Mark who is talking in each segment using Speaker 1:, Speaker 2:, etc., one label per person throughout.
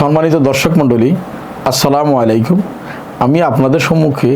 Speaker 1: সম্মানিত দর্শক মণ্ডলী আসসালামু আলাইকুম। আমি আপনাদের সম্মুখে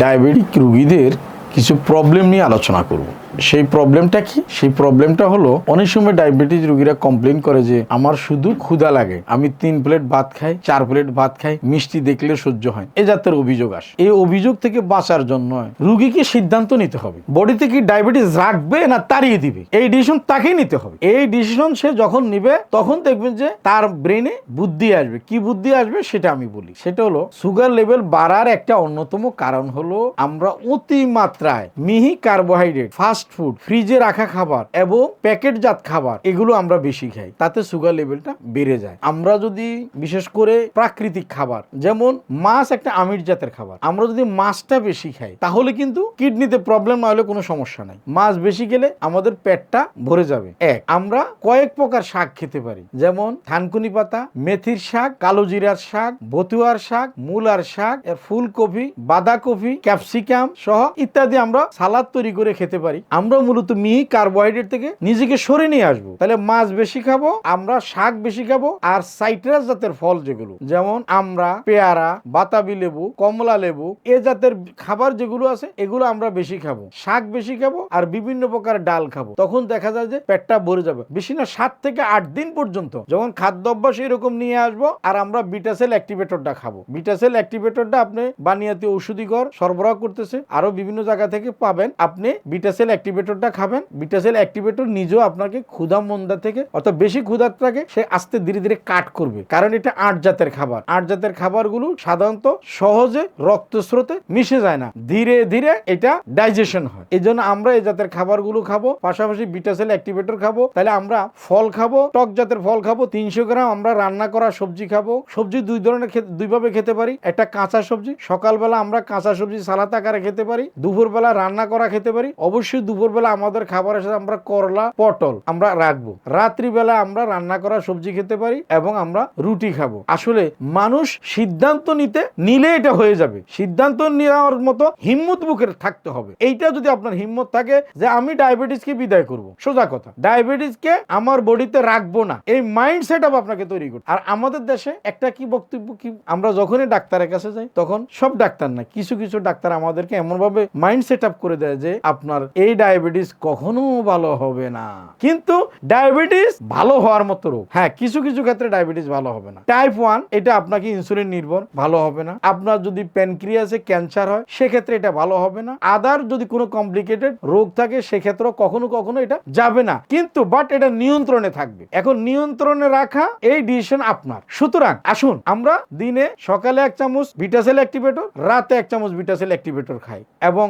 Speaker 1: ডায়াবেটিক রুগীদের কিছু প্রবলেম নিয়ে আলোচনা করব। সেই প্রবলেমটা কি? সেই প্রবলেমটা হলো, অনেক সময় ডায়াবেটিস রুগীরা কমপ্লেন করে যে, আমার শুধু ক্ষুধা লাগে। আমি তিন প্লেট ভাত খাই, চার প্লেট ভাত খাই, মিষ্টি দেখলে সহ্য হয় এ জাতের অভিযোগ আসে। এই অভিযোগ থেকে বাঁচার জন্য রুগীকে সিদ্ধান্ত নিতে হবে। বডিতে কি ডায়াবেটিস রাখবে না তাড়িয়ে দিবে? এই ডিসিশন তাকেই নিতে হবে। এই ডিসিশন সে যখন নিবে, তখন দেখবেন যে, তার ব্রেনে বুদ্ধি আসবে। কি বুদ্ধি আসবে সেটা আমি বলি। সেটা হলো সুগার লেভেল বাড়ার একটা অন্যতম কারণ হলো, আমরা অতি মাত্রায় মিহি কার্বোহাইড্রেট, ফাস্ট ফুড, ফ্রিজে রাখা খাবার এবং প্যাকেটজাত খাবার, এগুলো আমরা বেশি খাই। তাতে সুগার লেভেলটা বেড়ে যায়। আমরা যদি বিশেষ করে প্রাকৃতিক খাবার, যেমন মাছ একটা আমির জাতের খাবার, আমরা যদি মাছটা বেশি খাই, তাহলে কিন্তু কিডনিতে প্রবলেম না হলে কোনো সমস্যা নাই। মাছ বেশি খেলে আমাদের পেটটা ভরে যাবে। এক, আমরা কয়েক প্রকার শাক খেতে পারি। যেমন থানকুনি পাতা, মেথির শাক, কালো জিরার শাক, বতুয়ার শাক, মূলার শাক ফুলকপি, বাঁধাকপি, ক্যাপসিকাম সহ ইত্যাদি আমরা সালাদ তৈরি করে খেতে পারি আমরা মূলত মিহি কার্বোহাইড্রেট থেকে নিজেকে সরে নিয়ে আসব। তাহলে মাছ বেশি খাব, আমরা শাক বেশি খাব আর সাইট্রাস জাতের ফল যেগুলো, যেমন আমরা, পেয়ারা, বাতাবি লেবু, কমলা লেবু, এ জাতের খাবার যেগুলো আছে, এগুলো আমরা বেশি খাব। শাক বেশি খাব আর বিভিন্ন প্রকার ডাল খাব। তখন দেখা যায় যে পেটটা ভরে যাবে। বেশি না, সাত থেকে আট দিন পর্যন্ত যখন খাদ্য অভ্যাস এরকম নিয়ে আসব আর আমরা বিটাসেল অ্যাক্টিভেটরটা খাব। বিটাসেল অ্যাক্টিভেটরটা আপনি বানিয়াতে ঔষধিকর সরবরাহ করতেছে। আরও বিভিন্ন জায়গা থেকে পাবেন। আপনি বিটাসেল অ্যাক্টিভেটরটা খাবেন। বিটাসেল অ্যাক্টিভেটর নিজেও আপনাকে ক্ষুধা মন্দা থেকে অত বেশি ক্ষুধাটাকে সে আস্তে ধীরে ধীরে কাট করবে। কারণ এটা আট জাতের খাবার। আট জাতের খাবারগুলো সাধারণত সহজে রক্তস্রোতে মিশে যায় না। ধীরে ধীরে এটা ডাইজেশন হয়। এই জন্য আমরা এই জাতের খাবারগুলো খাব। পাশাপাশি বিটাসেল অ্যাক্টিভেটর খাব। তাহলে আমরা ফল খাব, টক জাতের ফল খাব, তিনশো গ্রাম আমরা রান্না করা সবজি খাব। সবজি দুই ধরনের দুইভাবে খেতে পারি। একটা কাঁচা সবজি, সকালবেলা আমরা কাঁচা সবজি সালাদ আকারে খেতে পারি। দুপুরবেলা রান্না করা খেতে পারি। অবশ্যই দুপুরবেলা আমাদের খাবারের সাথে আমরা করলা, পটল আমরা রাখব। রাত্রিবেলা আমরা রান্না করা সবজি খেতে পারি এবং আমরা রুটি খাব। আসলে মানুষ সিদ্ধান্ত নিতে নিলে এটা হয়ে যাবে। সিদ্ধান্ত নেওয়ার মতো হিম্মত বুকের থাকতে হবে। এইটা যদি আপনার হিম্মত থাকে যে আমি ডায়াবেটিসকে বিদায় করব। সোজা কথা। ডায়াবেটিসকে আমার বডিতে রাখব না। এই মাইন্ড সেট আপ আপনাকে তৈরি করতে। আর আমাদের দেশে একটা কি বক্তব্য কি? আমরা যখনই ডাক্তারের কাছে যাই, তখন সব ডাক্তার না, কিছু কিছু ডাক্তার আমাদেরকে এমন ভাবে মাইন্ড সেট আপ করে দেয় যে আপনার এই ডায়াবেটিস কখনো ভালো হবে না। কিন্তু ডায়াবেটিস ভালো হওয়ার মতো রোগ। হ্যাঁ কিছু কিছু ক্ষেত্রে ডায়াবেটিস ভালো হবে না। টাইপ ওয়ান এটা আপনাকে ইনসুলিন নির্ভর, ভালো হবে না। আপনার যদি প্যানক্রিয়াসে ক্যান্সার হয়, সেক্ষেত্রে এটা ভালো হবে না। আদার যদি কোনো কমপ্লিকেটেড রোগ থাকে সেক্ষেত্রে কখনো কখনো এটা যাবে না। কিন্তু বাট এটা নিয়ন্ত্রণে থাকবে। এখন নিয়ন্ত্রণে রাখা এই ডিসিশন আপনার। সুতরাং, আসুন, আমরা দিনে সকালে এক চামচ ভিটাসেল অ্যাক্টিভেটর রাতে এক চামচ ভিটাসেল অ্যাক্টিভেটর খাই। এবং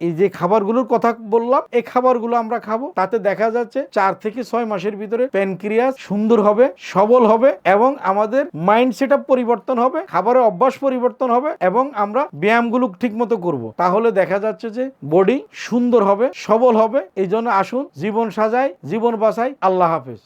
Speaker 1: এই যে খাবারগুলোর কথা বললাম, এই খাবারগুলো আমরা খাব। তাতে দেখা যাচ্ছে চার থেকে ছয় মাসের ভিতরে প্যানক্রিয়াস সুন্দর হবে, সবল হবে এবং আমাদের মাইন্ড সেট পরিবর্তন হবে খাবারের অভ্যাস পরিবর্তন হবে এবং আমরা ব্যায়ামগুলো ঠিক মতো করব। তাহলে দেখা যাচ্ছে যে বডি সুন্দর হবে, সবল হবে। এই জন্য আসুন, জীবন সাজাই, জীবন বাঁচাই। আল্লাহ হাফেজ।